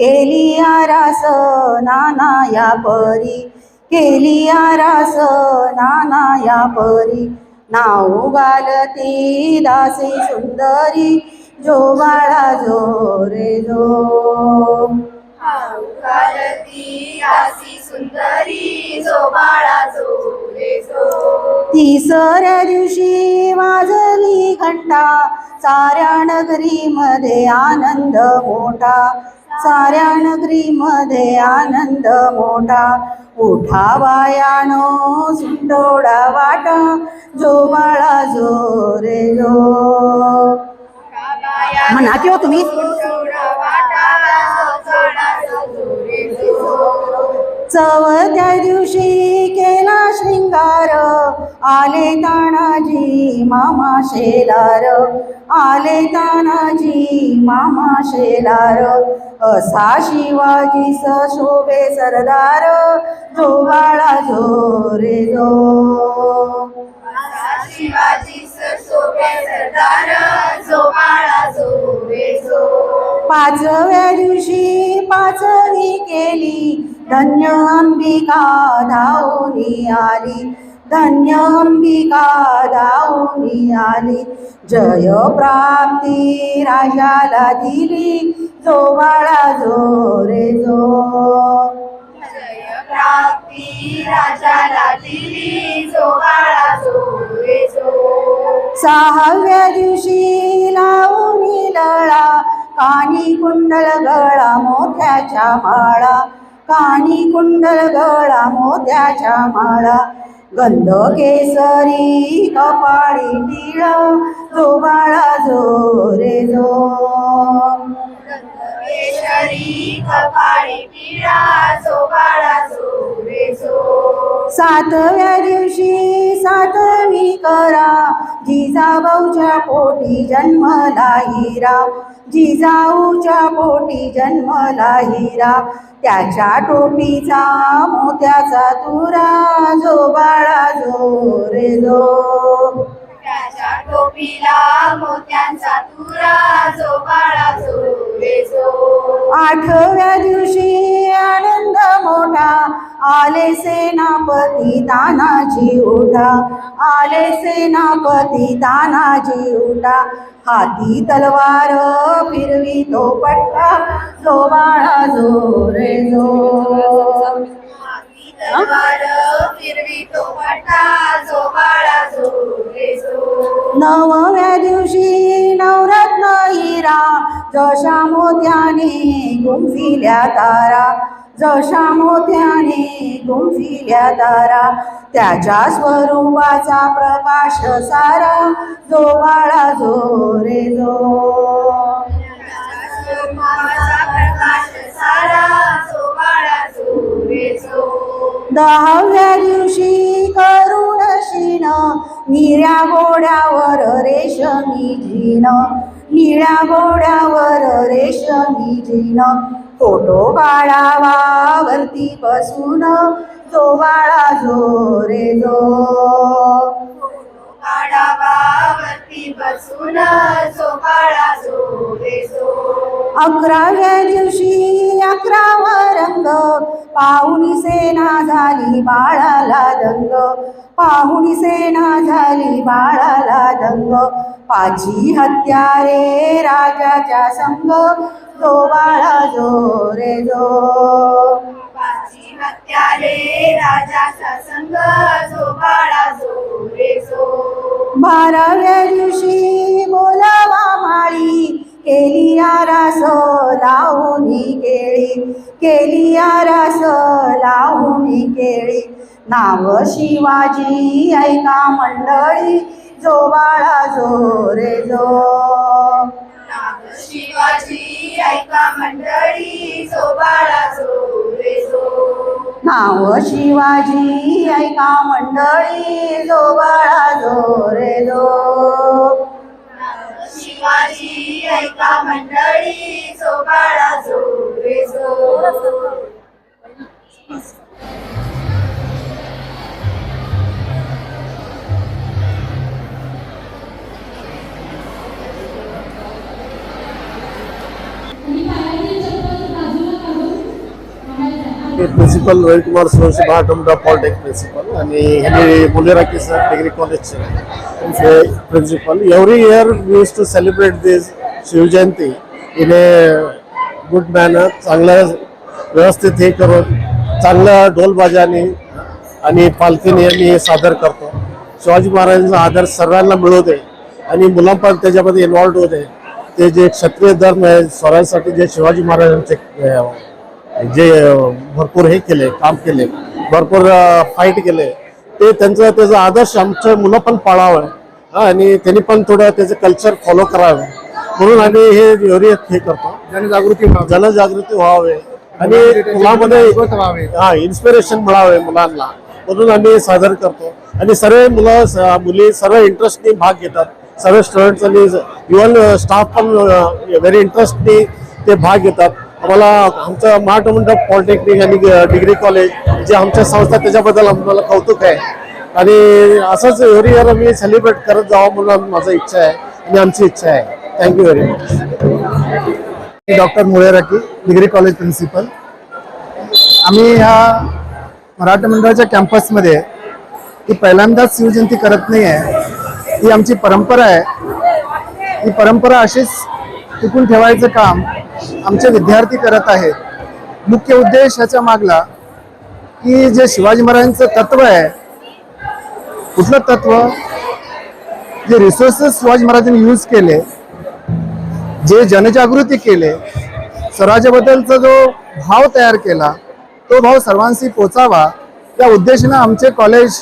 केली आरास नाना या परी केली आरास नाना या परी नाव गालती दासी सुंदरी जो बाळा जो रे जो. घालती सुंदरी जो बाळा जो रे जो. तिसऱ्या दिवशी वाजली घंटा साऱ्या नगरीमध्ये आनंद मोठा. साऱ्या नगरीमध्ये आनंद मोठा. उठा बायानो सुंदोडा वाटा. जो बाळा जो रे जो म्हणा की हो तुम्ही? चवथ्या दिवशी केला शृंगार. आले तानाजी मामा शेलार. आले तानाजी मामा शेलार. असा शिवाजी शोभे सरदार. जो बाळा जो रे जो. असा शिवाजी शोभे सरदार. जो बाळा जो रे जो. पाचव्या दिवशी पाचवी केली. धन्य अंबिका धावूनी आली धन्य अंबिका धावूनी आली. जय प्राप्ती राजाला दिली जो बाळा जो रे जो. जय प्राप्ती राजाला दिली जो बाळा जो रे जो. सहाव्या दिवशी लावूनी लळा कानी कुंडल गळा मोत्याच्या माळा. काणी कुंडल गळा मोत्याच्या माळा. गंध केसरी कपाळी टिळा जो बाळा जो रे जो. केशरी कपाळी पिळा जो बाळा सातव्या दिवशी सातवी करा जिजाबाऊच्या पोटी जन्मला हिरा जिजाऊच्या पोटी जन्मला हिरा त्याच्या टोपीचा मोत्याचा तुरा जो बाळा जो रे जो टोपीला मोत्यांचा तुरा जो बाळा जो आठव्या दिवशी आनंद मोठा आले सेनापती तानाजी उठा. आले सेनापती तानाजी उठा. हाती तलवार फिरवी तो पट्टा जो बाळा जो रे जो हाती तलवार फिरवी जो बाळा जो रे जो नवव्या दिवशी नवरत्न हिरा जशा मोत्याने गुंफिल्या तारा जशा मोत्याने गुंफिल्या तारा त्याच्या स्वरूपाचा प्रकाश सारा जो बाळा जो रे जो. प्रकाश सारा दहाव्या दिवशी करुण शीन निळ्या घोड्यावर रेशमी जीन निळ्या घोड्यावर रेशमी जीन फोटो काढावा वरती बसून जो बाळा जो रे जो बसून जो बाळा जो जो अकराव्या दिवशी अकरावा रंग पाहुणी सेना झाली बाळाला दंग. पाहुणी सेना झाली बाळाला दंग. पाची हत्यारे राजाच्या संग जो बाळा जो रे जो. हत्यारे राजाचा संग जो बाळा जो रे जो बाराव्या दिवशी बोलावा माळी केली आरास लावूनी केळी. केली आरास लावूनी केळी. नाव शिवाजी ऐका मंडळी जो बाळा जो रे जो नाव शिवाजी ऐका नाव शिवाजी ऐका मंडळी जो बाळा जो रे जो. नाव शिवाजी ऐका मंडळी जो बाळा जो रे जो. प्रिन्सिपल रविकुमार सूर्यवंशी महाटमडा पॉलिटेक प्रिन्सिपल आणि हे मी मुलेरा केसर डिग्री कॉलेजचे principal every year we use to celebrate this Shivjayanti in a good manner चांगलं व्यवस्थित हे करून चांगलं ढोलबाजाने आणि पालखीने मी सादर करतो. शिवाजी महाराजांचा आदर सर्वांना मिळू दे आणि मुलांपर्यंत त्याच्यामध्ये इन्व्हॉल्ड होऊ ते जे क्षत्रिय धर्म आहे स्वराज्यासाठी जे शिवाजी महाराजांचे जे भरपूर हे केले काम केले भरपूर फाईट केले ते त्यांचं त्याचा आदर्श आमच्या मुलं पण पाळावं हा, आणि त्यांनी पण थोडं त्याचं कल्चर फॉलो करावं. म्हणून आम्ही हे एवढी हे करतो. जनजागृती जनजागृती व्हावे. आणि मुलांमध्ये हा इन्स्पिरेशन मिळावे मुलांना. म्हणून आम्ही सादर करतो. आणि सर्व मुलं मुली सर्व इंटरेस्टने भाग घेतात. सर्व स्टुडंट्स आणि इव्हन स्टाफ पण व्हेरी इंटरेस्टने ते भाग घेतात. आम्हाला आमचं महाटमंडप पॉलिटेक्निक आणि डिग्री कॉलेज जे आमच्या संस्था त्याच्याबद्दल आम्हाला कौतुक आहे. आणि असंच एव्हरी इयर आम्ही सेलिब्रेट करत जावं म्हणून माझं इच्छा आहे आणि आमची इच्छा आहे. Thank you very much doctor मुळेराकी degree college principal आम्ही ह्या मराठा मंडळाच्या कॅम्पसमध्ये ही पहिल्यांदाच शिवजयंती करत नाही आहे ही आमची परंपरा आहे. ही परंपरा अशीच टिकून ठेवायचं काम आमचे विद्यार्थी करत आहेत. मुख्य उद्देश ह्याच्या मागला की जे शिवाजी महाराजांचं तत्व आहे कुठलं तत्व? जे रिसोर्सेस शिवाजी महाराजांनी यूज केले जे जनजागृती केले स्वराज्याबद्दलचा जो भाव तयार केला तो भाव सर्वांशी पोचावा या उद्देशानं आमचे कॉलेज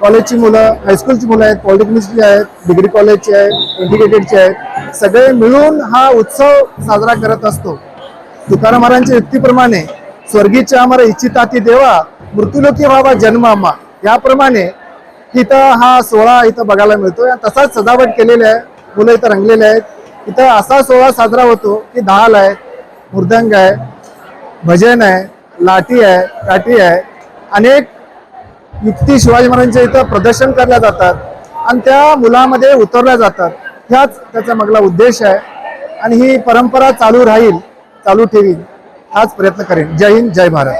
कॉलेजची मुलं हायस्कूलची मुलं आहेत पॉलिटेक्निकची आहेत डिग्री कॉलेजची आहेत इंडिकेटेडची आहेत सगळे मिळून हा उत्सव साजरा करत असतो. तुकाराम युक्तीप्रमाणे स्वर्गीच्या आम्हाला इच्छिता ती देवा मृत्यूलोकी व्हावा जन्म आम्हा. याप्रमाणे इथं हा सोहळा इथं बघायला मिळतो. तसाच सजावट केलेली आहे. मुलं इथं रंगलेले आहेत. इथं असा सोहळा साजरा होतो की दहाल आहे मृदंग आहे भजन आहे लाठी आहे काठी आहे अनेक युक्ती शिवाजी महाराजांच्या इथं प्रदर्शन करल्या जातात आणि त्या मुलामध्ये उतरल्या जातात. ह्याच त्याचा मगला उद्देश आहे. आणि ही परंपरा चालू राहील चालू ठेवीन. हाच प्रयत्न करेन. जय हिंद जय भारत.